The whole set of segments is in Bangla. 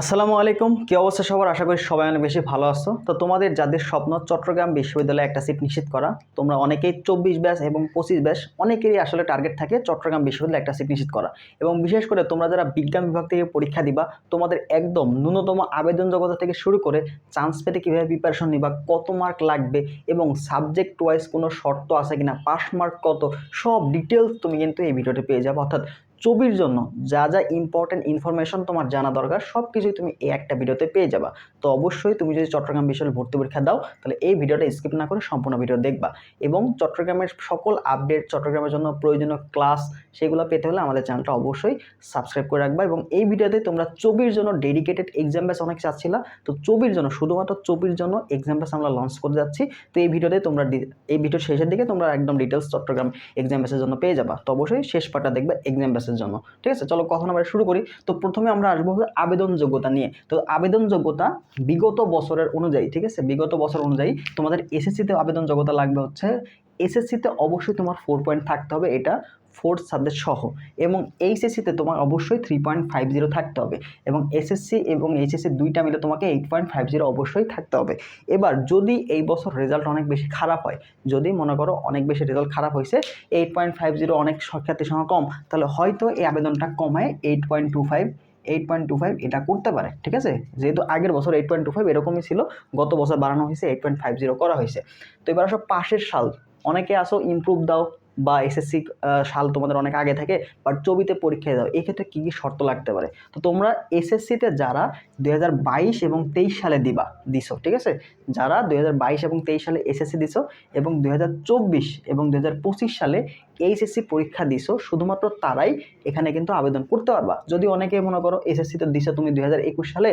আসসালামু আলাইকুম। কি অবস্থা সবার? আশা করি সবাই অনেক বেশি ভালো আছো। তো তোমাদের যাদের স্বপ্ন চট্টগ্রাম বিশ্ববিদ্যালয়ে একটা সিট নিশ্চিত করা, তোমরা অনেকেই চব্বিশ ব্যাস এবং পঁচিশ ব্যাস অনেকেরই আসলে টার্গেট থাকে চট্টগ্রাম বিশ্ববিদ্যালয়ে একটা সিট নিশ্চিত করা। এবং বিশেষ করে তোমরা যারা বিজ্ঞান বিভাগ থেকে পরীক্ষা দিবা, তোমাদের একদম ন্যূনতম আবেদন জগত থেকে শুরু করে চান্স পেতে কীভাবে প্রিপারেশন নিবা, কত মার্ক লাগবে এবং সাবজেক্ট ওয়াইজ কোনো শর্ত আছে কিনা পাস মার্ক কত, সব ডিটেলস তুমি কিন্তু এই ভিডিওতে পেয়ে যাবে। অর্থাৎ ছবির জন্য যা যা ইম্পর্টেন্ট ইনফরমেশন তোমার জানা দরকার সব কিছুই তুমি এই একটা ভিডিওতে পেয়ে যাবা। তো অবশ্যই তুমি যদি চট্টগ্রাম বিশ্ববিদ্যালয়ে ভর্তি পরীক্ষা দাও, তাহলে এই ভিডিওটা স্কিপ না করে সম্পূর্ণ ভিডিও দেখবা। এবং চট্টগ্রামের সকল আপডেট চট্টগ্রামের জন্য প্রয়োজনীয় ক্লাস সেগুলো পেতে হলে আমাদের চ্যানেলটা অবশ্যই সাবস্ক্রাইব করে রাখবা। এবং এই ভিডিওতে তোমরা ছবির জন্য ডেডিকেটেড এক্সাম ব্যাস অনেক চাচ্ছিলা, তো ছবির জন্য, শুধুমাত্র ছবির জন্য এক্সাম ব্যাস আমরা লঞ্চ করে যাচ্ছি। তো এই ভিডিওতে তোমরা এই ভিডিওর শেষের দিকে তোমরা একদম ডিটেলস চট্টগ্রাম এক্সাম ব্যাসের জন্য পেয়ে যাবা। তো অবশ্যই শেষ পাটা দেখবে এক্সাম ব্যাসের জন্য। ঠিক আছে? চলো কথা আমরা শুরু করি। তো প্রথমে আমরা আসব আবেদন যোগ্যতা নিয়ে। তো আবেদন যোগ্যতা বিগত বছরের অনুযায়ী, ঠিক আছে? বিগত বছর অনুযায়ী তোমাদের এসএসসিতে আবেদন যোগ্যতা লাগবে হচ্ছে এসএসসিতে অবশ্যই তোমার ফোর পয়েন্ট থাকতে হবে। এটা ফোর্থ সাবজেক্ট সহ এবং এইচএসসিতে তোমার অবশ্যই থ্রি পয়েন্ট ফাইভ জিরো থাকতে হবে এবং এসএসসি এবং এইচএসসি দুইটা মিলে তোমাকে এইট পয়েন্ট ফাইভ জিরো অবশ্যই থাকতে হবে। এবার যদি এই বছর রেজাল্ট অনেক বেশি খারাপ হয়, যদি মনে করো অনেক বেশি রেজাল্ট খারাপ হয়েছে এইট পয়েন্ট ফাইভ জিরো অনেক শিক্ষার্থীর সংখ্যা কম, তাহলে হয়তো এই আবেদনটা কমায় eight point two five eight point two five এটা করতে পারে, ঠিক আছে? যেহেতু আগের বছর এইট পয়েন্ট টু ফাইভ এরকমই ছিল, গত বছর বাড়ানো হয়েছে এইট পয়েন্ট ফাইভ জিরো করা হয়েছে। তো এবার আসো পাশের সাল, অনেকে আসো ইমপ্রুভ দাও বা এসএসসি সাল তোমাদের অনেক আগে থাকে বাট ছবিতে পরীক্ষায় দাও। এক্ষেত্রে কী কী শর্ত লাগতে পারে? তো তোমরা এসএসসিতে যারা দুই হাজার বাইশ এবং তেইশ সালে দিবা, দিছো, ঠিক আছে? যারা দুই হাজার বাইশ এবং তেইশ সালে এসএসসি দিছো এবং দুই হাজার চব্বিশ এবং দুই হাজার পঁচিশ সালে এইচএসসি পরীক্ষা দিছো, শুধুমাত্র তারাই এখানে কিন্তু আবেদন করতে পারবা। যদি অনেকে মনে করো এসএসসিতে দিছো তুমি দু হাজার একুশ সালে,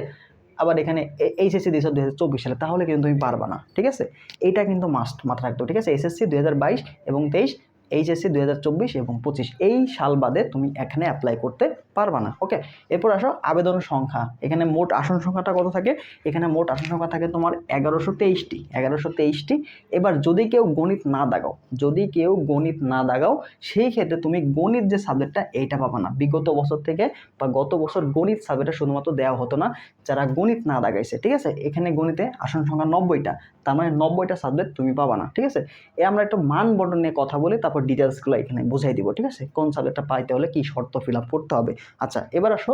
আবার এখানে এইচএসসি দিছো দু হাজার চব্বিশ সালে, তাহলে কিন্তু তুমি পারবা না, ঠিক আছে? এইটা কিন্তু মাস্ট মাথায় রাখতে ঠিক আছে? এসএসসি দু হাজার বাইশ এবং তেইশ এইচএসসি দুই হাজার চব্বিশ এবং পঁচিশ। এই সাল বাদে তুমি এখানে অ্যাপ্লাই করতে পারবা না ওকে এরপর আসো আবেদন সংখ্যা। এখানে মোট আসন সংখ্যাটা কত থাকে? এখানে মোট আসন সংখ্যা থাকে তোমার এগারোশো তেইশটি এগারোশো তেইশটি। এবার যদি কেউ গণিত না দাগাও, যদি কেউ গণিত না দাগাও, সেই ক্ষেত্রে তুমি গণিত যে সাবজেক্টটা এইটা পাবা না। বিগত বছর থেকে বা গত বছর গণিত সাবজেক্টটা শুধুমাত্র দেওয়া হতো না, যারা গণিত না দাগাইছে, ঠিক আছে? এখানে গণিতে আসন সংখ্যা নব্বইটা, তার মানে নব্বইটা সাবজেক্ট তুমি পাবা না, ঠিক আছে? এ আমরা একটু মান বন্টন নিয়ে কথা বলি তারপর ডিটেলসগুলো এখানে বুঝাই দিব, ঠিক আছে? কোন সাবজেক্টটা পাইতে হলে কি শর্ত ফিল আপ করতে হবে? আচ্ছা এবার আসো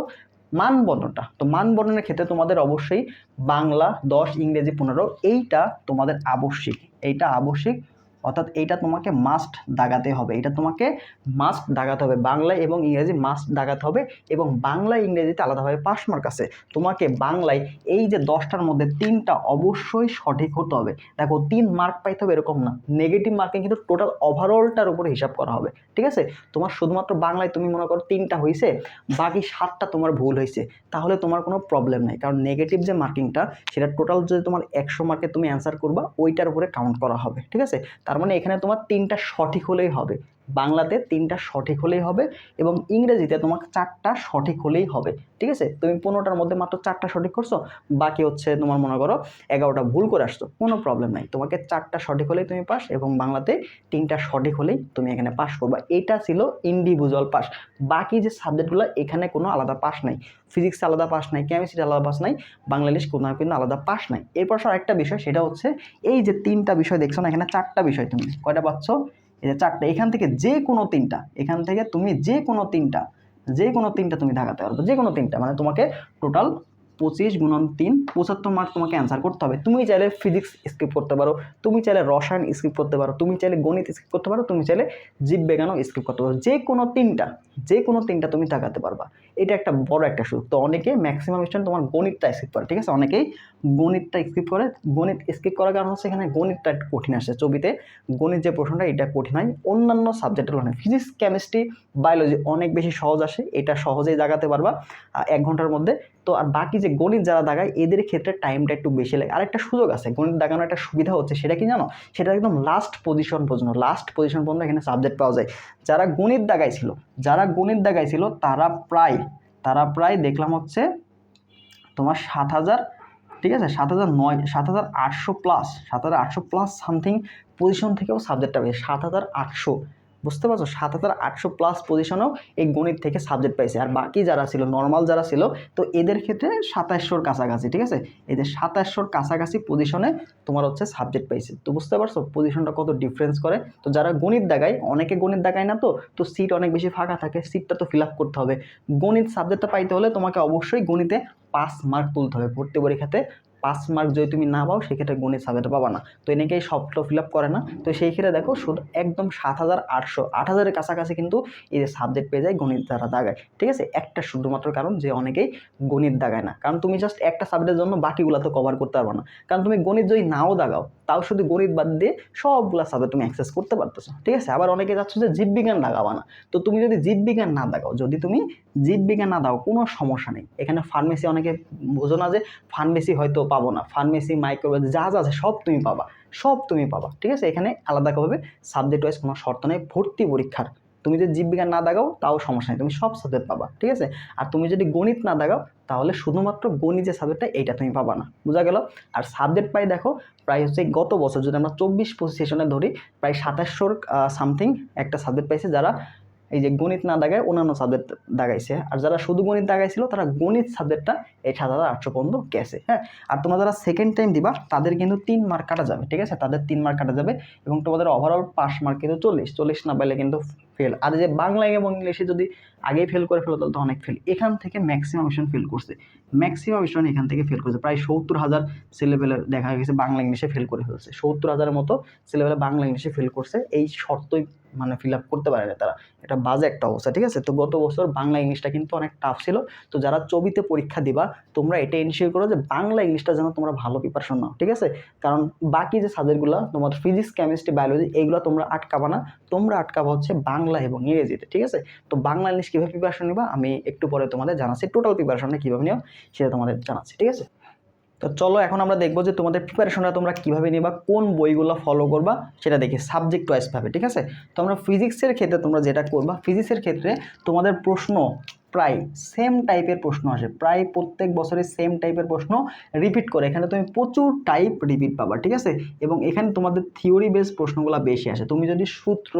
মান বর্ণটা তো মান বর্ণনের ক্ষেত্রে তোমাদের অবশ্যই বাংলা, দশ, ইংরেজি, পনেরো, এইটা তোমাদের আবশ্যিক। এইটা আবশ্যিক অর্থাৎ এইটা তোমাকে মাস্ট দাগাতে হবে। এটা তোমাকে মাস্ট দাগাতে হবে। বাংলা এবং ইংরেজি মাস্ট দাগাতে হবে এবং বাংলা ইংরেজিতে আলাদাভাবে পাস মার্ক আছে। তোমাকে বাংলায় এই যে দশটার মধ্যে তিনটা অবশ্যই সঠিক হতে হবে। দেখো, তিন মার্ক পাইতে হবে এরকম না। নেগেটিভ মার্কিং কিন্তু টোটাল ওভারঅলটার উপরে হিসাব করা হবে। ঠিক আছে? তোমার শুধুমাত্র বাংলায় তুমি মনে করো তিনটা হয়েছে বাকি সাতটা তোমার ভুল হয়েছে তাহলে তোমার কোনো প্রবলেম নাই। কারণ নেগেটিভ যে মার্কিংটা সেটা টোটাল যদি তোমার একশো মার্কে তুমি অ্যান্সার করবা, ওইটার উপরে কাউন্ট করা হবে। ঠিক আছে? তার মানে এখানে তোমার তিনটা সঠিক হলেই হবে। বাংলাতে তিনটা সঠিক হলেই হবে এবং ইংরেজিতে তোমাকে চারটা সঠিক হলেই হবে, ঠিক আছে? তুমি পনেরোটার মধ্যে মাত্র চারটা সঠিক করছ, বাকি হচ্ছে তোমার মনে করো এগারোটা ভুল করে আসছো, কোনো প্রবলেম নাই। তোমাকে চারটা সঠিক হলেই তুমি পাস এবং বাংলাতে তিনটা সঠিক হলেই তুমি এখানে পাস করবা। এটা ছিল ইন্ডিভিজুয়াল পাস বাকি যে সাবজেক্টগুলো এখানে কোনো আলাদা পাস নাই। ফিজিক্স আলাদা পাস নাই কেমিস্ট্রি আলাদা পাস নাই, বাংলা, ইংলিশ কোনো কিন্তু আলাদা পাস নাই। এরপর সব একটা বিষয়, সেটা হচ্ছে এই যে তিনটা বিষয় দেখছ না, এখানে চারটা বিষয় তুমি, কয়টা পাচ্ছ? এই যে চারটা, এখান থেকে যে কোনো তিনটা, এখান থেকে তুমি যে কোনো তিনটা, যে কোনো তিনটা তুমি ঢাকাতে পারবে, যে কোনো তিনটা মানে তোমাকে টোটাল পঁচিশ গুণন তিন, পঁচাত্তর মার্ক তোমাকে অ্যান্সার করতে হবে। তুমি চাইলে ফিজিক্স স্কিপ করতে পারো, তুমি চাইলে রসায়ন স্কিপ করতে পারো, তুমি চাইলে গণিত স্কিপ করতে পারো, তুমি চাইলে জীববিজ্ঞানও স্কিপ করতে পারো। যে কোনো তিনটা, যে কোনো তিনটা তুমি তাকাতে পারবা। এটা একটা বড় একটা সুযোগ। তো অনেকে ম্যাক্সিমাম স্টুডেন্ট তোমার গণিতটা স্কিপ করে, ঠিক আছে? অনেকেই গণিতটা স্কিপ করে, গণিত স্কিপ করার কারণ হচ্ছে এখানে গণিতটা একটু কঠিন আসে। ছবিতে গণিত যে প্রশ্নটা, এটা কঠিন হয়। অন্যান্য সাবজেক্টের তুলনায় ফিজিক্স কেমিস্ট্রি বায়োলজি অনেক বেশি সহজ আসে। এটা সহজেই জাগাতে পারবা। এক ঘণ্টার মধ্যে তো আর বাকি যে গণিত যারা দাগায়, এদের ক্ষেত্রে টাইমটা একটু বেশি লাগে। আরেকটা সুযোগ আছে, গণিত দাগানোর একটা সুবিধা হচ্ছে সেটা কি জানো? সেটা একদম লাস্ট পজিশন পর্যন্ত লাস্ট পজিশন পর্যন্ত এখানে সাবজেক্ট পাওয়া যায়। যারা গণিত দাগাইছিল, যারা গণিত দাগাইছিল, তারা প্রায় তারা প্রায় দেখলাম হচ্ছে তোমার সাত হাজার, ঠিক আছে? সাত হাজার নয়, সাত হাজার আটশো প্লাস সাত হাজার আটশো প্লাস সামথিং পজিশন থেকেও সাবজেক্টটা পেয়েছে সাত হাজার আটশো। বুঝতে পারছ? সাত হাজার আটশো প্লাস পজিশনেও এই গণিত থেকে সাবজেক্ট পাইছে। আর বাকি যারা ছিল নর্মাল যারা ছিল, তো এদের ক্ষেত্রে সাতাশশোর কাছাকাছি, ঠিক আছে? এদের সাতাশশোর কাছাকাছি পজিশনে তোমার হচ্ছে সাবজেক্ট পাইছে। তো বুঝতে পারছ? পজিশনটা কত ডিফারেন্স করে? তো যারা গণিত দেখায়, অনেকে গণিত দেখায় না তো তো সিট অনেক বেশি ফাঁকা থাকে সিটটা তো ফিল আপ করতে হবে। গণিত সাবজেক্টটা পাইতে হলে তোমাকে অবশ্যই গণিতে পাস মার্ক তুলতে হবে ভর্তি পরীক্ষাতে। পাস মার্ক যদি তুমি না পাও, সেক্ষেত্রে গণিত সাবজেক্ট পাবা না। তো এনেকেই সবটা ফিল আপ করে না। তো সেই ক্ষেত্রে দেখো, শুধু একদম সাত হাজার আটশো, আট হাজারের কাছাকাছি কিন্তু এই যে সাবজেক্ট পেয়ে যায় গণিত যারা দাগায়। ঠিক আছে? একটা শুধুমাত্র কারণ যে অনেকেই গণিত দাগায় না। কারণ তুমি জাস্ট একটা সাবজেক্টের জন্য বাকিগুলো তো কভার করতে পারবে না। কারণ তুমি গণিত যদি নাও দাগাও, তাও শুধু গণিত বাদ দিয়ে সবগুলো সাবজেক্ট তুমি অ্যাক্সেস করতে পারতেছো। ঠিক আছে? আবার অনেকে যাচ্ছ যে জীববিজ্ঞান দাগাবা না। তো তুমি যদি জীববিজ্ঞান না দাগাও, যদি তুমি জীববিজ্ঞান না দাও, কোনো সমস্যা নেই। এখানে ফার্মেসি অনেকে বোঝো না যে ফার্মেসি হয়তো পাবো না। ফার্মেসি মাইক্রোবায়োলজি যা যা আছে সব তুমি পাবা। সব তুমি পাবা, ঠিক আছে? এখানে আলাদাভাবে সাবজেক্ট ওয়াইজ কোনো শর্ত নেই, ভর্তি পরীক্ষার। তুমি যদি জীববিজ্ঞান না দাগাও, তাও সমস্যা নেই। তুমি সব সাবজেক্ট পাবা, ঠিক আছে? আর তুমি যদি গণিত না দাগাও, তাহলে শুধুমাত্র গণিত যে সাবজেক্টটা এইটা তুমি পাবা না। বোঝা গেল? আর সাবজেক্ট পাই দেখো, প্রায় হচ্ছে গত বছর, যদি আমরা চব্বিশ পঁচিশ সেশনে ধরি, প্রায় সাতাশশোর সামথিং একটা সাবজেক্ট পাইছে যারা এই যে গণিত না দাগায় অন্যান্য সাবজেক্ট দাগাইছে। আর যারা শুধু গণিত দাগাইছিল, তারা গণিত সাবজেক্টটা এই সাত হাজার আটশো পর্যন্ত গেছে হ্যাঁ? আর তোমরা যারা সেকেন্ড টাইম দিবা, তাদের কিন্তু তিন মার্ক কাটা যাবে, ঠিক আছে? তাদের তিন মার্ক কাটা যাবে এবং তোমাদের ওভারঅল পাস মার্ক কিন্তু চল্লিশ। চল্লিশ না পাইলে কিন্তু ফেল আর যে বাংলা এবং ইংলিশে যদি আগেই ফেল করে ফেলো, তাহলে তো অনেক ফেল এখান থেকে ম্যাক্সিমাম স্টুডেন্ট ফেল করছে। ম্যাক্সিমাম স্টুডেন্ট এখান থেকে ফেল করছে। প্রায় সত্তর হাজার ছেলেপেলে দেখা গেছে বাংলা, ইংলিশে ফেল করে ফেলছে। সত্তর হাজারের মতো ছেলেপেলে বাংলা, ইংলিশে ফেল করছে। এই শর্তই মানে ফিল আপ করতে পারে না তারা। এটা বাজে একটা অবস্থা, ঠিক আছে? তো গত বছর বাংলা, ইংলিশটা কিন্তু অনেক টাফ ছিল। তো যারা ছবিতে পরীক্ষা দিবা, তোমরা এটা এনশিওর করো যে বাংলা, ইংলিশটা যেন তোমরা ভালো প্রিপারেশন নাও, ঠিক আছে? কারণ বাকি যে সাবজেক্টগুলো তোমার ফিজিক্স কেমিস্ট্রি বায়োলজি এইগুলো তোমরা আটকাবা না। তোমরা আটকাবা হচ্ছে বাংলা এবং ইংরেজিতে, ঠিক আছে? তো বাংলা ইংলিশ কীভাবে প্রিপারেশন নিবা? আমি একটু পরে তোমাদের জানাচ্ছি টোটাল প্রিপারেশনটা কীভাবে নিও সেটা তোমাদের জানাচ্ছি, ঠিক আছে? তো চলো, এখন আমরা দেখব যে তোমাদের প্রিপারেশনটা তোমরা কীভাবে নিবা, কোন বইগুলো ফলো করবা, সেটা দেখি সাবজেক্ট ওয়াইজভাবে ঠিক আছে? তো আমরা ফিজিক্সের ক্ষেত্রে তোমরা যেটা করবা ফিজিক্সের ক্ষেত্রে তোমাদের প্রশ্ন প্রায় সেম টাইপের প্রশ্ন আসে, প্রায় প্রত্যেক বছরে সেম টাইপের প্রশ্ন রিপিট করে। এখানে তুমি প্রচুর টাইপ রিপিট পাবা, ঠিক আছে? এবং এখানে তোমাদের থিওরি বেস প্রশ্নগুলো বেশি আসে। তুমি যদি সূত্র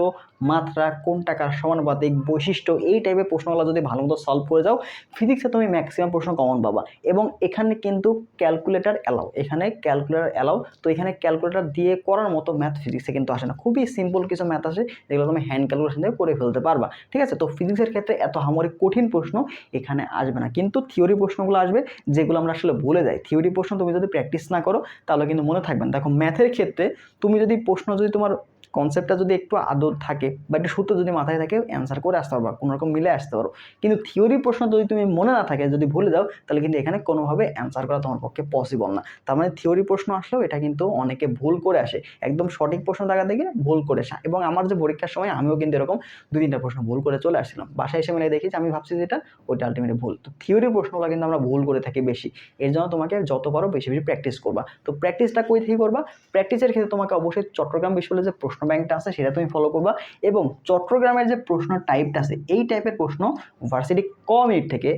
মাত্রা, কোন টাকার সমানুপাতিক বৈশিষ্ট্য, এই টাইপের প্রশ্নগুলো যদি ভালো মতো সলভ করে যাও ফিজিক্সে তুমি ম্যাক্সিমাম প্রশ্ন কমন পাবা। এবং এখানে কিন্তু ক্যালকুলেটার অ্যালাউ এখানে ক্যালকুলেটার অ্যালাউ তো এখানে ক্যালকুলেটার দিয়ে করার মতো ম্যাথ ফিজিক্সে কিন্তু আসে না। খুবই সিম্পল কিছু ম্যাথ আসে, যেগুলো তুমি হ্যান্ড ক্যালকুলেশন দিয়ে করে ফেলতে পারবা। ঠিক আছে? তো ফিজিক্সের ক্ষেত্রে এত হামরি কঠিন প্রশ্ন এখানে আসবে না। কিন্তু থিওরি প্রশ্নগুলো আসবে, যেগুলো আমরা আসলে ভুলে যাই। থিওরি প্রশ্ন তুমি যদি প্র্যাকটিস না করো, তাহলে কিন্তু মনে থাকবে না। দেখো ম্যাথের ক্ষেত্রে তুমি যদি প্রশ্ন যদি তোমার কনসেপ্টটা যদি একটু আদর থাকে বা একটু সূত্র যদি মাথায় থাকে অ্যান্সার করে আসতে পারবা, কোনো রকম মিলে আসতে পারো। কিন্তু থিওরি প্রশ্ন যদি তুমি মনে না থাকে, যদি ভুলে যাও, তাহলে কিন্তু এখানে কোনোভাবে অ্যান্সার করা তোমার পক্ষে পসিবল না। তার মানে থিওরি প্রশ্ন আসলেও এটা কিন্তু অনেকে ভুল করে আসে। একদম সঠিক প্রশ্ন দেখা থেকে ভুল করে আসা। এবং আমার যে পরীক্ষার সময় আমিও কিন্তু এরকম দুই, তিনটা প্রশ্ন ভুল করে চলে আসছিলাম। বাসায় এসে মিলে দেখি আমি ভাবছি যেটা ওইটা আলটিমেটলি ভুল। তো থিওরি প্রশ্নগুলো কিন্তু আমরা ভুল করে থাকি বেশি। এর জন্য তোমাকে যত পারো বেশি বেশি প্র্যাকটিস করবা। তো প্র্যাকটিসটা কই থেকে করবা? প্র্যাকটিসের ক্ষেত্রে তোমাকে অবশ্যই চট্টগ্রাম বিশ্ববিদ্যালয়ের যে প্রশ্ন ব্যাংকটা আছে, সেটা তুমি ফলো করবা। এবং চট্টগ্রামের যে প্রশ্ন টাইপটা আছে, এই টাইপের প্রশ্ন ভার্সিটি ক মিনিট থেকে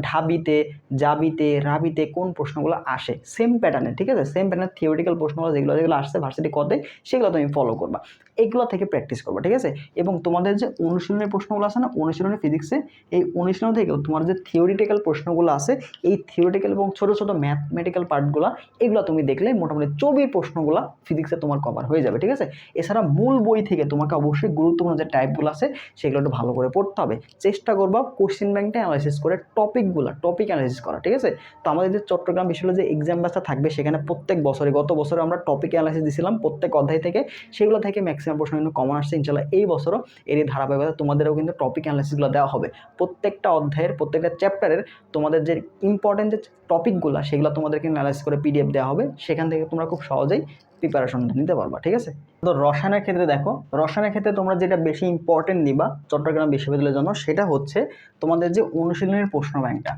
ঢাবিতে জাবিতে রাবিতে কোন প্রশ্নগুলো আসে? সেম প্যাটার্নে ঠিক আছে? সেম প্যাটার্নের থিওরিটিক্যাল প্রশ্নগুলো যেগুলো যেগুলো আসছে ভার্সিটি কতে, সেগুলো তুমি ফলো করবা। এগুলো থেকে প্র্যাকটিস করবা, ঠিক আছে? এবং তোমাদের যে অনুশীলনের প্রশ্নগুলো আছে না অনুশীলনী ফিজিক্সে এই অনুশীলন থেকেও তোমার যে থিওরিটিক্যাল প্রশ্নগুলো আছে, এই থিওরিটিক্যাল এবং ছোটো ছোটো ম্যাথমেটিক্যাল পার্টগুলো এগুলো তুমি দেখলে মোটামুটি চবির প্রশ্নগুলো ফিজিক্সে তোমার কভার হয়ে যাবে, ঠিক আছে? এছাড়া মূল বই থেকে তোমাকে অবশ্যই গুরুত্বপূর্ণ যে টাইপগুলো আছে, সেগুলো একটু ভালো করে পড়তে হবে। চেষ্টা করবা কোশ্চেন ব্যাংকটা অ্যানালাইসিস করে টপিকগুলো টপিক অ্যানালাইসিস করা, ঠিক আছে? তো আমাদের যে চট্টগ্রাম বিশ্ববিদ্যালয়ে যে এক্সাম ব্যাচটা থাকবে, সেখানে প্রত্যেক বছরে, গত বছরে আমরা টপিক অ্যানালাইসিস দিয়েছিলাম প্রত্যেক অধ্যায় থেকে, সেগুলো থেকে ম্যাক্সিমাম প্রশ্ন কিন্তু কমন আসছে ইনশাল্লাহ এই বছরও এরই ধারাবাহিকতা তোমাদেরও কিন্তু টপিক অ্যানালাইসিসগুলো দেওয়া হবে। প্রত্যেকটা অধ্যায়ের, প্রত্যেকটা চ্যাপ্টারের তোমাদের যে ইম্পর্টেন্ট যে টপিকগুলো সেগুলো তোমাদেরকে অ্যানালাইস করে পিডিএফ দেওয়া হবে। সেখান থেকে তোমরা খুব সহজেই প্রিপারেশনটা নিতে পারবা, ঠিক আছে? তো রসায়নের ক্ষেত্রে দেখো, রসায়নের ক্ষেত্রে তোমরা যেটা বেশি ইম্পর্টেন্ট নিবা চট্টগ্রাম বিশ্ববিদ্যালয়ের জন্য, সেটা হচ্ছে তোমাদের যে অনুশীলনের প্রশ্ন ব্যাংকটা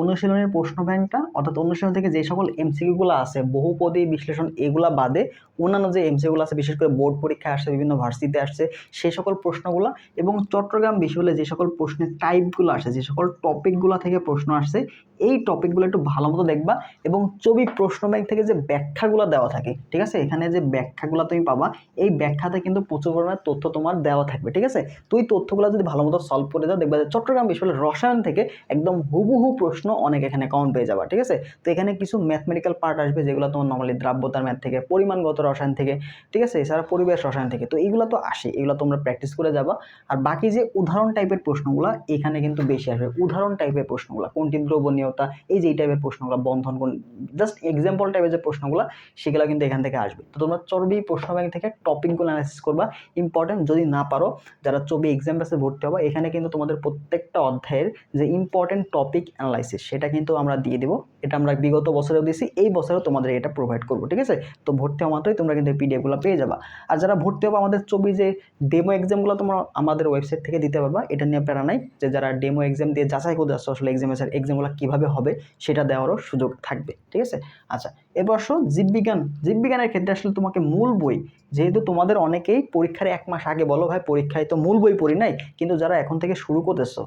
অনুশীলনের প্রশ্ন ব্যাংকটা, অর্থাৎ অনুশীলন থেকে যে সকল এমসিকিউগুলো আছে, বহুপদী বিশ্লেষণ এগুলা বাদে অন্যান্য যে এমসিকিউগুলো আছে, বিশেষ করে বোর্ড পরীক্ষায় আসছে, বিভিন্ন ভার্সিটিতে আসছে সেই সকল প্রশ্নগুলো এবং চট্টগ্রাম বিশ্ববিদ্যালয়ে যে সকল প্রশ্নের টাইপগুলো আসে, যে সকল টপিকগুলো থেকে প্রশ্ন আসছে, এই টপিকগুলো একটু ভালো মতো দেখবা এবং ছবি প্রশ্ন ব্যাংক থেকে যে ব্যাখ্যাগুলো দেওয়া থাকে, ঠিক আছে? এখানে যে ব্যাখ্যাগুলো তুমি পাবা, এই ব্যাখ্যাতে কিন্তু প্রচুর পরিমাণে তথ্য তোমার দেওয়া থাকবে, ঠিক আছে? তুই তথ্যগুলো যদি ভালো মতো সলভ করে দাও, দেখবা যে চট্টগ্রাম বিশ্ববিদ্যালয়ের রসায়ন থেকে একদম হুবহু প্রশ্ন অনেক এখানে কমন পেয়ে যাবা ঠিক আছে? তো এখানে কিছু ম্যাথমেটিক্যাল পার্ট আসবে যেগুলো তোমার নর্মালি দ্রাব্যতার ম্যাথ থেকে, পরিমাণগত রসায়ন থেকে, ঠিক আছে? এছাড়া পরিবেশ রসায়ন থেকে, তো এইগুলো তো আসে, এগুলো তোমরা প্র্যাকটিস করে যাবা। আর বাকি যে উদাহরণ টাইপের প্রশ্নগুলো, এখানে কিন্তু বেশি আসবে। উদাহরণ টাইপের প্রশ্নগুলো, কোনটি দ্রবণীয়তা, এই যে এই টাইপের প্রশ্নগুলো, বন্ধন কোন জাস্ট এক্সাম্পল টাইপের যে প্রশ্নগুলো, সেগুলো কিন্তু এখান থেকে আসবে। তো তোমরা চর্বি প্রশ্ন ব্যাংক থেকে টপিকগুলো অ্যানালাইসিস করবা ইম্পর্টেন্ট যদি না পারো, যারা চবি এক্সাম বেসে ভর্তি হবে, এখানে কিন্তু তোমাদের প্রত্যেকটা অধ্যায়ের যে ইম্পর্টেন্ট টপিক অ্যানালাইসিস সেটা কিন্তু আমরা দিয়ে দেবো। এটা আমরা বিগত বছরেও দিয়েছি, এই বছরেও তোমাদের এটা প্রোভাইড করব, ঠিক আছে? তো ভর্তি হওয়া মাত্রই তোমরা কিন্তু পিডিএফগুলো পেয়ে যাবা। আর যারা ভর্তি হবে আমাদের ছবি যে ডেমো এক্সামগুলো তোমরা আমাদের ওয়েবসাইট থেকে দিতে পারবা, এটা নিয়ে প্যারা নাই যে যারা ডেমো এক্সাম দিয়ে যাচাই করে আসছো আসলে এক্সামের এক্সামগুলো কীভাবে হবে, সেটা দেওয়ারও সুযোগ থাকবে, ঠিক আছে? আচ্ছা এবার আসো জীববিজ্ঞান। জীববিজ্ঞানের ক্ষেত্রে আসলে তোমাকে মূল বই, যেহেতু তোমাদের অনেকেই পরীক্ষার এক মাস আগে বলো, ভাই, পরীক্ষায় তো মূল বই পড়ি নাই। কিন্তু যারা এখন থেকে শুরু করতেছো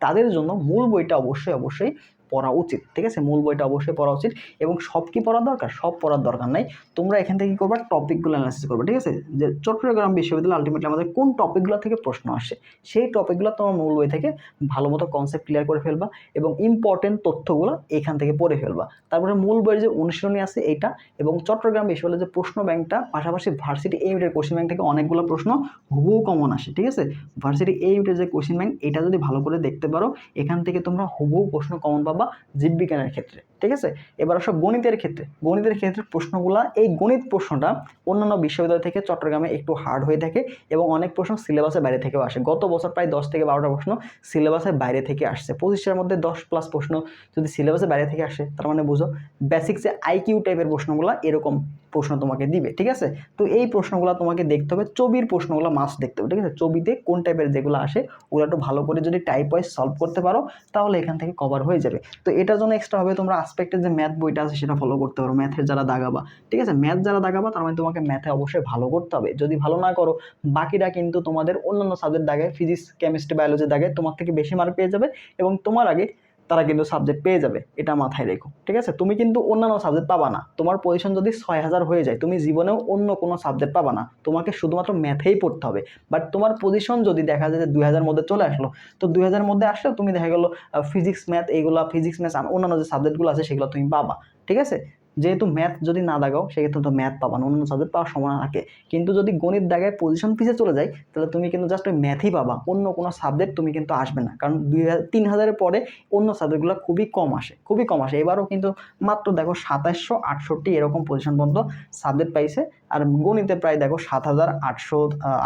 তাদের জন্য মূল বইটা অবশ্যই অবশ্যই পড়া উচিত, ঠিক আছে? মূল বইটা অবশ্যই পড়া উচিত এবং সব কি পড়ার দরকার? সব পড়ার দরকার নাই। তোমরা এখান থেকে কী করবা? টপিকগুলো অ্যানালাইসিস করবে, ঠিক আছে? যে চট্টগ্রাম বিশ্ববিদ্যালয় আলটিমেটলি আমাদের কোন টপিকগুলো থেকে প্রশ্ন আসে, সেই টপিকগুলো তোমার মূল বই থেকে ভালো মতো কনসেপ্ট ক্লিয়ার করে ফেলবা এবং ইম্পর্টেন্ট তথ্যগুলো এখান থেকে পড়ে ফেলবা। তারপরে মূল বইয়ের যে অনুশীলনী আছে এইটা এবং চট্টগ্রাম বিশ্ববিদ্যালয়ের যে প্রশ্ন ব্যাংকটা, পাশাপাশি ভার্সিটি এই ইউনিটের কোশ্চেন ব্যাংক থেকে অনেকগুলো প্রশ্ন হুবহু কমন আসে, ঠিক আছে? ভার্সিটি এই ইউনিটের যে কোশ্চেন ব্যাংক এটা যদি ভালো করে দেখতে পারো, এখান থেকে তোমরা হুবহু প্রশ্ন কমন পাবা। জীববিজ্ঞানের ক্ষেত্রে। ঠিক আছে? এবার আসো গণিতের ক্ষেত্রে। গণিতের ক্ষেত্রে প্রশ্নগুলা, এই গণিত প্রশ্নটা অন্যান্য বিশ্ববিদ্যালয় থেকে চট্টগ্রামে একটু হার্ড হয়ে থাকে এবং অনেক প্রশ্ন সিলেবাসের বাইরে থেকেও আসে। গত বছর প্রায় দশ থেকে বারোটা প্রশ্ন সিলেবাসের বাইরে থেকে আসছে। পঁচিশের মধ্যে দশ প্লাস প্রশ্ন যদি সিলেবাসের বাইরে থেকে আসে, তার মানে বুঝো বেসিক যে আইকিউ টাইপের প্রশ্নগুলো এরকম প্রশ্ন তোমাকে দিবে, ঠিক আছে? তো এই প্রশ্নগুলো তোমাকে দেখতে হবে চবির প্রশ্নগুলো মাস্ট দেখতে হবে, ঠিক আছে? ছবিতে কোন টাইপের যেগুলো আসে, ওগুলো একটু ভালো করে যদি টাইপ ওয়াইজ সলভ করতে পারো, তাহলে এখান থেকে কভার হয়ে যাবে। তো এটার জন্য এক্সট্রা হবে তোমরা আসপেক্টের যে ম্যাথ বইটা আছে সেটা ফলো করতে পারো ম্যাথের যারা দাগাবা। ঠিক আছে? ম্যাথ যারা দাগাবা, তার মানে তোমাকে ম্যাথে অবশ্যই ভালো করতে হবে। যদি ভালো না করো, বাকিরা কিন্তু তোমাদের অন্যান্য সাবজেক্ট দাগে ফিজিক্স কেমিস্ট্রি বায়োলজি দাগায় তোমার থেকে বেশি মার্ক পেয়ে যাবে এবং তোমার আগে তারা কিন্তু সাবজেক্ট পেয়ে যাবে, এটা মাথায় রেখো, ঠিক আছে? তুমি কিন্তু অন্যান্য সাবজেক্ট পাবা না। তোমার পজিশন যদি ছয় হাজার হয়ে যায়, তুমি জীবনেও অন্য কোনো সাবজেক্ট পাবা না। তোমাকে শুধুমাত্র ম্যাথেই পড়তে হবে। বাট তোমার পজিশন যদি দেখা যায় যে দুই হাজার মধ্যে চলে আসলো, তো দুই হাজার মধ্যে আসলেও তুমি দেখা গেলো ফিজিক্স ম্যাথ এইগুলো ফিজিক্স ম্যাথ অন্যান্য যে সাবজেক্টগুলো আছে, সেগুলো তুমি পাবা, ঠিক আছে? যেহেতু ম্যাথ যদি না দাগাও, সেক্ষেত্রে তো ম্যাথ পাবা না অন্য সাবজেক্ট পাওয়ার সম্ভাবনা থাকে। কিন্তু যদি গণিত দাগায় পজিশন পিছিয়ে চলে যায়, তাহলে তুমি কিন্তু জাস্ট ওই ম্যাথই পাবা, অন্য কোনো সাবজেক্ট তুমি কিন্তু আসবে না। কারণ দুই হাজার, তিন হাজারের পরে অন্য সাবজেক্টগুলো খুবই কম আসে, খুবই কম আসে। এবারও কিন্তু মাত্র দেখো সাতাশশো আটষট্টি এরকম পজিশন পর্যন্ত সাবজেক্ট পাইছে। আর গণিতে প্রায় দেখো সাত হাজার আটশো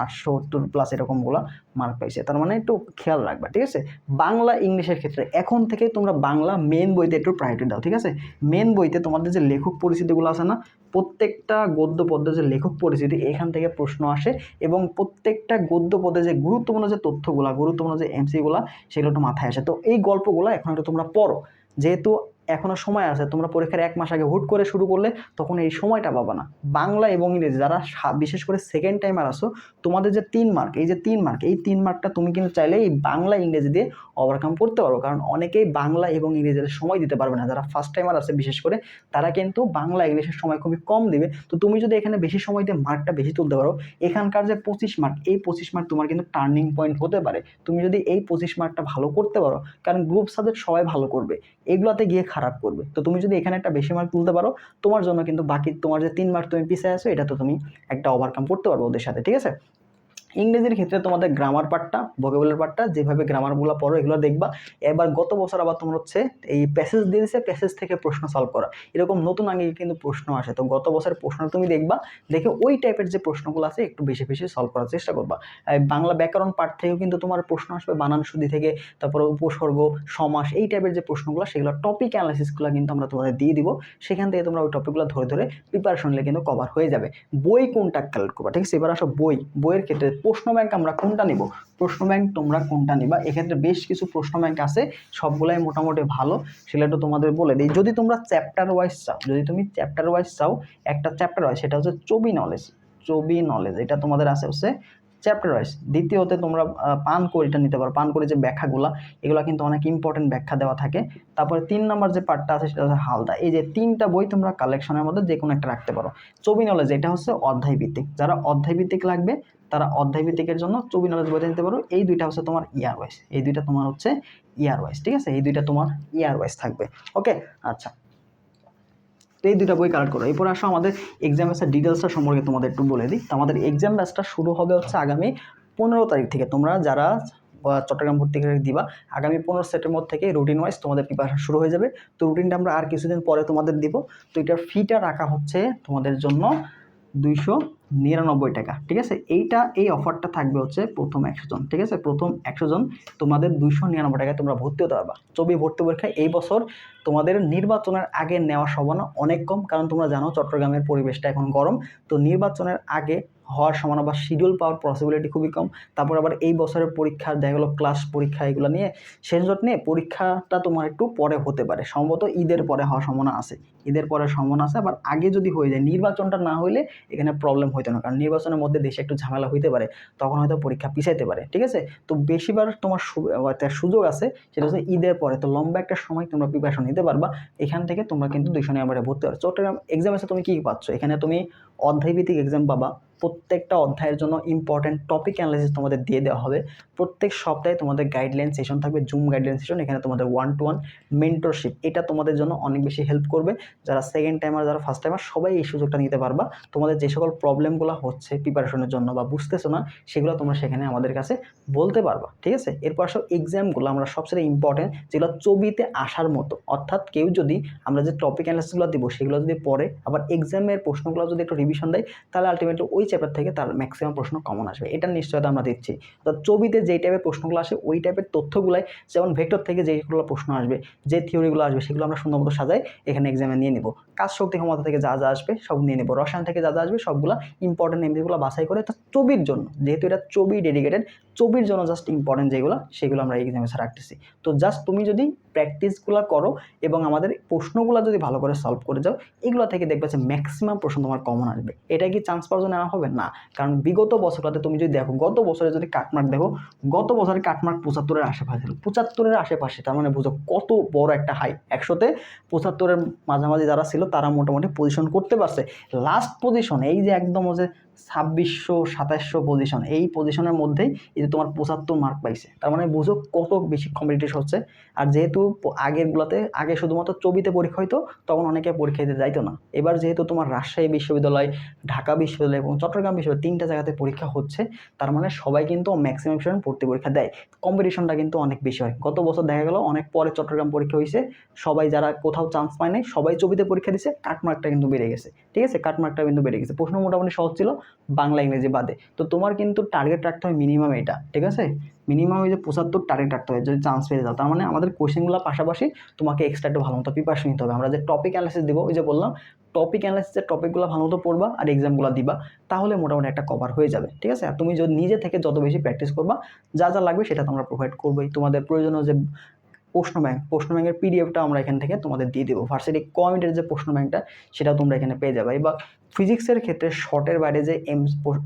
আটশোত্তর প্লাস এরকমগুলো মার্ক পাইছে। তার মানে একটু খেয়াল রাখবা, ঠিক আছে? বাংলা ইংলিশের ক্ষেত্রে এখন থেকে তোমরা বাংলা মেন বইতে একটু প্রায়োরিটি দাও, ঠিক আছে? মেন বইতে তোমাদের যে লেখক পরিচিতিগুলো আছে না, প্রত্যেকটা গদ্য পদ্যে যে লেখক পরিচিতি, এখান থেকে প্রশ্ন আসে এবং প্রত্যেকটা গদ্য পদে যে গুরুত্বপূর্ণ যে তথ্যগুলো, গুরুত্বপূর্ণ যে এমসিগুলো সেগুলো একটু মাথায় আসে। তো এই গল্পগুলো এখন একটু তোমরা পড়ো। যেহেতু এখনও সময় আছে, তোমরা পরীক্ষার এক মাস আগে হুট করে শুরু করলে তখন এই সময়টা পাবা না। বাংলা এবং ইংরেজি, যারা বিশেষ করে সেকেন্ড টাইমার আসো তোমাদের যে তিন মার্ক এই যে তিন মার্ক এই তিন মার্কটা তুমি কিন্তু চাইলে এই বাংলা, ইংরেজি দিয়ে ওভারকাম করতে পারো। কারণ অনেকেই বাংলা এবং ইংরেজিতে সময় দিতে পারবে না। যারা ফার্স্ট টাইমার আছে বিশেষ করে, তারা কিন্তু বাংলা ইংলিশের সময় খুবই কম দিবে। তো তুমি যদি এখানে বেশি সময় দিয়ে মার্কটা বেশি তুলতে পারো, এখানকার যে পঁচিশ মার্ক এই পঁচিশ মার্ক তোমার কিন্তু টার্নিং পয়েন্ট হতে পারে। তুমি যদি এই পঁচিশ মার্কটা ভালো করতে পারো, কারণ গ্রুপ সাবজেক্ট সবাই ভালো করবে। এগুলোতে গিয়ে খারাপ করবে। তো তুমি যদি এখানে একটা বেশি মার্ক তুলতে পারো, তোমার জন্য কিন্তু বাকি তোমার যে তিন মার্ক তুমি পিছিয়ে আছো, এটা তো তুমি একটা ওভারকাম করতে পারব ওদের সাথে, ঠিক আছে? ইংরেজির ক্ষেত্রে তোমাদের গ্রামার পার্টটা ভোকেবুলার পার্টটা যেভাবে গ্রামারগুলো পড়ো, এগুলো দেখবা। এবার গত বছর আবার তোমার হচ্ছে এই প্যাসেজ দিয়েছে প্যাসেজ থেকে প্রশ্ন সলভ করা। এরকম নতুন আগে কিন্তু প্রশ্ন আসে। তো গত বছরের প্রশ্ন তুমি দেখবা, দেখে ওই টাইপের যে প্রশ্নগুলো আছে, একটু বেশি বেশি সলভ করার চেষ্টা করবা। বাংলা ব্যাকরণ পার্ট থেকেও কিন্তু তোমার প্রশ্ন আসবে বানান শুদ্ধি থেকে, তারপরে উপসর্গ, সমাস, এই টাইপের যে প্রশ্নগুলো, সেগুলো টপিক অ্যানালাইসিসগুলো কিন্তু আমরা তোমাদের দিয়ে দিব। সেখান থেকে তোমরা ওই টপিকগুলো ধরে ধরে প্রিপারেশন নিলে কিন্তু কভার হয়ে যাবে। বই কোনটা কালেক্ট করবা? ঠিক আছে? এবার আসো বই। বইয়ের ক্ষেত্রে প্রশ্ন ব্যাংক আমরা কোনটা নিব? প্রশ্ন ব্যাংক তোমরা কোনটা নিবা? এক্ষেত্রে বেশ কিছু প্রশ্ন ব্যাংক আছে, সবগুলাই মোটামুটি ভালো। সেটা তোমাদের বলে দিই। যদি তোমরা চ্যাপ্টার ওয়াইজ চাও, যদি তুমি চ্যাপ্টার ওয়াইজ চাও, একটা চ্যাপ্টার ওয়াইজ সেটা হচ্ছে চবি নলেজ চবি নলেজ এটা তোমাদের আছে হচ্ছে চ্যাপ্টার ওয়াইজ দ্বিতীয়তে তোমরা পান করিটা নিতে পারো। পান করি যে ব্যাখ্যাগুলা, এগুলো কিন্তু অনেক ইম্পর্টেন্ট ব্যাখ্যা দেওয়া থাকে। তারপরে তিন নম্বর যে পার্টটা আছে, সেটা হচ্ছে হালদা। এই যে তিনটা বই তোমরা কালেকশনের মধ্যে যে কোনো একটা রাখতে পারো। চবি নলেজ এটা হচ্ছে অধ্যায় ভিত্তিক যারা অধ্যায় ভিত্তিক লাগবে তারা অধ্যায় ভিত্তিকের জন্য চবি নলেজ বইটা নিতে পারো এই দুইটা হচ্ছে তোমার ইয়ার ওয়াইজ এই দুইটা তোমার হচ্ছে ইয়ার ওয়াইজ ঠিক আছে? এই দুইটা তোমার ইয়ার ওয়াইজ থাকবে। ওকে আচ্ছা। তো এই দুইটা বই কালেক্ট করো। এরপর আসো আমাদের এক্সাম ব্যাচের ডিটেলসটা সম্পর্কে তোমাদের একটু বলে দিই। তো আমাদের এক্সাম ব্যাচটা শুরু হবে হচ্ছে আগামী পনেরো তারিখ থেকে। তোমরা যারা চট্টগ্রাম ভর্তি করে দিবা, আগামী পনেরো সেপ্টেম্বর থেকে রুটিন ওয়াইজ তোমাদের প্রিপারেশন শুরু হয়ে যাবে। তো রুটিনটা আমরা আর কিছুদিন পরে তোমাদের দিব। তো এটার ফিটা রাখা হচ্ছে তোমাদের জন্য দুইশো নিরানব্বই টাকা, ঠিক আছে? এইটা, এই অফারটা থাকবে হচ্ছে প্রথম একশো জন, ঠিক আছে? প্রথম একশো জন তোমাদের দুইশো নিরানব্বই টাকায় তোমরা ভর্তি হতে পারবা। চবি ভর্তি পরীক্ষায় এই বছর তোমাদের নির্বাচনের আগে নেওয়ার সম্ভাবনা অনেক কম, কারণ তোমরা জানো চট্টগ্রামের পরিবেশটা এখন গরম। তো নির্বাচনের আগে হওয়ার সম্ভাবনা বা শিডিউল পাওয়ার পসিবিলিটি খুবই কম। তারপর আবার এই বছরের পরীক্ষা দেখা গেলো ক্লাস পরীক্ষা এগুলো নিয়ে শেষ ডট নিয়ে পরীক্ষাটা তোমার একটু পরে হতে পারে। সম্ভবত ঈদের পরে হওয়ার সম্ভাবনা আছে। ঈদের পরে সম্ভাবনা আছে, আবার আগে যদি হয়ে যায়, নির্বাচনটা না হইলে এখানে প্রবলেম হইতো না। কারণ নির্বাচনের মধ্যে দেশে একটু ঝামেলা হইতে পারে, তখন হয়তো পরীক্ষা পিছাইতে পারে। ঠিক আছে? তো বেশিবার তোমার সুযোগ আছে, সেটা হচ্ছে ঈদের পরে। তো লম্বা একটা সময় তোমরা প্রিপারেশন নিতে পারবা। এখান থেকে তোমরা কিন্তু দুইশো নাম্বারে ভর্তি পারো চট্টগ্রাম এক্সাম আছে, তুমি কী পাচ্ছ? এখানে তুমি অধ্যায়ভিত্তিক এক্সাম পাবা। প্রত্যেকটা অধ্যায়ের জন্য ইম্পর্টেন্ট টপিক অ্যানালাইসিস তোমাদের দিয়ে দেওয়া হবে। প্রত্যেক সপ্তাহে তোমাদের গাইডলাইন সেশন থাকবে জুম গাইডলাইন সেশন এখানে তোমাদের ওয়ান টু ওয়ান মেন্টরশিপ এটা তোমাদের জন্য অনেক বেশি হেল্প করবে। যারা সেকেন্ড টাইমার যারা ফার্স্ট টাইমার সবাই এই সুযোগটা নিতে পারবা। তোমাদের যে সকল প্রবলেমগুলো হচ্ছে প্রিপারেশনের জন্য বা বুঝতেছো না, সেগুলো তোমরা সেখানে আমাদের কাছে বলতে পারবা। ঠিক আছে? এরপর আসো এক্সামগুলো আমরা সবচেয়ে ইম্পর্টেন্ট যেগুলো ছবিতে আসার মতো। অর্থাৎ কেউ যদি আমরা যে টপিক অ্যানালিসিসগুলো দেবো, সেগুলো যদি পড়ে, আবার এক্সামের প্রশ্নগুলো যদি একটু রিভিশন দেয়, তাহলে আলটিমেটলি ওই চ্যাপ্টার থেকে তার ম্যাক্সিমাম প্রশ্ন কমন আসবে। এটার নিশ্চয়তা আমরা দিচ্ছি অর্থাৎ ছবিতে যেই টাইপের প্রশ্নগুলো আসে, ওই টাইপের তথ্যগুলাই যেমন ভেক্টর থেকে যেগুলো প্রশ্ন আসবে, যে থিওরিগুলো আসবে, সেগুলো আমরা সুন্দর মতো সাজাই, এখানে এক্সামে নিয়ে নিব। কাজ শক্তি ক্ষমতা থেকে যা যা আসবে, সব নিয়ে নেব। রসায়ন থেকে যা যা আসবে, সবগুলো ইম্পর্টেন্ট এমবিগুলো বাছাই করে তার ছবির জন্য, যেহেতু এটা ছবি ডেডিকেটেড ছবির জন্য জাস্ট ইম্পর্টেন্ট যেগুলো, সেগুলো আমরা এক্সামে রাখতেছি। তো জাস্ট তুমি যদি প্র্যাকটিসগুলো করো এবং আমাদের প্রশ্নগুলো যদি ভালো করে সলভ করে যাও, এগুলো থেকে দেখবে যে ম্যাক্সিমাম প্রশ্ন তোমার কমন আসবে। এটা কি চান্স পাওয়ার জন্য হবে না। কারণ বিগত বছরটাতে তুমি যদি দেখো, গত বছরে যদি কাটমার্ক দেখো, গত বছরের কাটমার্ক পঁচাত্তরের আশেপাশে ছিল। পঁচাত্তরের আশেপাশে, তার মানে বুঝো কত বড় একটা হাই একশোতে পঁচাত্তরের মাঝামাঝি যারা ছিল, তারা মোটামুটি পজিশন করতে পারছে। লাস্ট পজিশন এই যে একদম হচ্ছে ছাব্বিশশো, সাতাশশো পজিশন এই পজিশনের মধ্যেই এই যে তোমার পঁচাত্তর মার্ক পাইছে। তার মানে বুঝো কত বেশি কম্পিটিশন হচ্ছে। আর যেহেতু আগেরগুলোতে আগে শুধুমাত্র চবিতে পরীক্ষা হতো তখন অনেকে পরীক্ষা দিতে যাইতো না। এবার যেহেতু তোমার রাজশাহী বিশ্ববিদ্যালয়, ঢাকা বিশ্ববিদ্যালয় এবং চট্টগ্রাম বিশ্ববিদ্যালয় তিনটা জায়গাতে পরীক্ষা হচ্ছে, তার মানে সবাই কিন্তু ম্যাক্সিমাম স্টুডেন্ট ভর্তি পরীক্ষা দেয়। কম্পিটিশনটা কিন্তু অনেক বেশি হয়। গত বছর দেখা গেল, অনেক পরে চট্টগ্রাম পরীক্ষা হয়েছে সবাই যারা কোথাও চান্স পায় নাই, সবাই ছবিতে পরীক্ষা দিছে কাটমার্কটা কিন্তু বেড়ে গেছে। ঠিক আছে? কাটমার্কটা কিন্তু বেড়ে গেছে। প্রশ্ন মোটামুটি সহজ ছিল। বাংলা, ইংরেজি বাদে। তো তোমার কিন্তু টার্গেট রাখতে হয় মিনিমাম এটা, ঠিক আছে? মিনিমাম ওই যে পঁচাত্তর টার্গেট রাখতে হয়, যদি চান্স পেয়ে যাও। তার মানে আমাদের কোশ্চেনগুলো পাশাপাশি তোমাকে এক্সট্রা একটু ভালো মতো প্রিপারেশন নিতে হবে। আমরা যে টপিক অ্যানালিসিস দেবো, ওই যে বললাম টপিক অ্যানালিসিসের টপিকগুলো ভালো মতো পড়বা আর এক্সামগুলো দিবা, তাহলে মোটামুটি একটা কভার হয়ে যাবে, ঠিক আছে? আর তুমি যদি নিজে থেকে যত বেশি প্র্যাকটিস করবা, যা যা লাগবে সেটা তোমরা প্রোভাইড করবোই। তোমাদের প্রয়োজনীয় যে প্রশ্ন ব্যাংক প্রশ্ন ব্যাংকের পিডিএফটা আমরা এখান থেকে তোমাদের দিয়ে দেবো। ভার্সিটি কমিটির যে প্রশ্ন ব্যাংকটা সেটাও তোমরা এখানে পেয়ে যাবে। বা ফিজিক্সের ক্ষেত্রে শর্টের বাইরে যে এম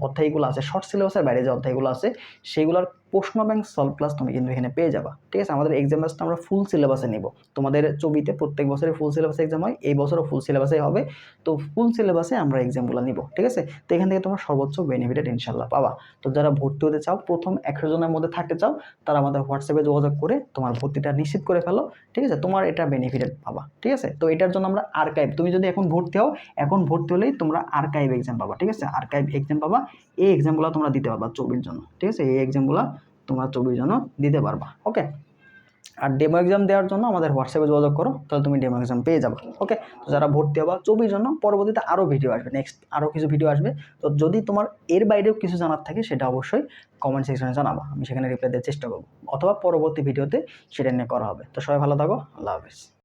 অধ্যায়গুলো আছে শর্ট সিলেবাসের বাইরে যে অধ্যায়গুলো আছে, সেগুলোর প্রশ্ন ব্যাংক সলভ ক্লাস তুমি কিন্তু এখানে পেয়ে যাবা। ঠিক আছে? আমাদের এক্সাম আমরা ফুল সিলেবাসে নিব। তোমাদের ছবিতে প্রত্যেক বছরে ফুল সিলেবাসে এক্সাম হয়, এই বছরও ফুল সিলেবাসে হবে। তো ফুল সিলেবাসে আমরা এক্সামগুলো নিব, ঠিক আছে? তো এখান থেকে তোমরা সর্বোচ্চ বেনিফিটেড ইনশাল্লাহ পাবা। তো যারা ভর্তি হতে চাও, প্রথম একশো জনের মধ্যে থাকতে চাও, তারা আমাদের হোয়াটসঅ্যাপে যোগাযোগ করে তোমার ভর্তিটা নিশ্চিত করে ফেলো, ঠিক আছে? তোমার এটা বেনিফিটেড পাবা, ঠিক আছে? তো এটার জন্য আমরা আর্কাইভ তুমি যদি এখন ভর্তি হও, এখন ভর্তি হলেই তোমরা আর্কাইভ এক্সাম পাবা, ঠিক আছে? আর্কাইভ এক্সাম পাবা, এই এক্সামগুলো তোমরা দিতে পারবা চবির জন্য, ঠিক আছে? এই এক্সামগুলো তোমরা চব্বিশ জন দিতে পারবা ওকে আর ডেমো এক্সাম দেওয়ার জন্য আমাদের হোয়াটসঅ্যাপে যোগাযোগ করো, তাহলে তুমি ডেমো এক্সাম পেয়ে যাবে ওকে তো যারা ভর্তি হবা, চব্বিশ জন্য পরবর্তীতে আরও ভিডিও আসবে নেক্সট আরও কিছু ভিডিও আসবে। তো যদি তোমার এর বাইরেও কিছু জানার থাকে, সেটা অবশ্যই কমেন্ট সেকশনে জানাবা, আমি সেখানে রিপ্লাই দেওয়ার চেষ্টা করব, অথবা পরবর্তী ভিডিওতে সেটা নিয়ে করা হবে। তো সবাই ভালো থাকো, আল্লাহ হাফেজ।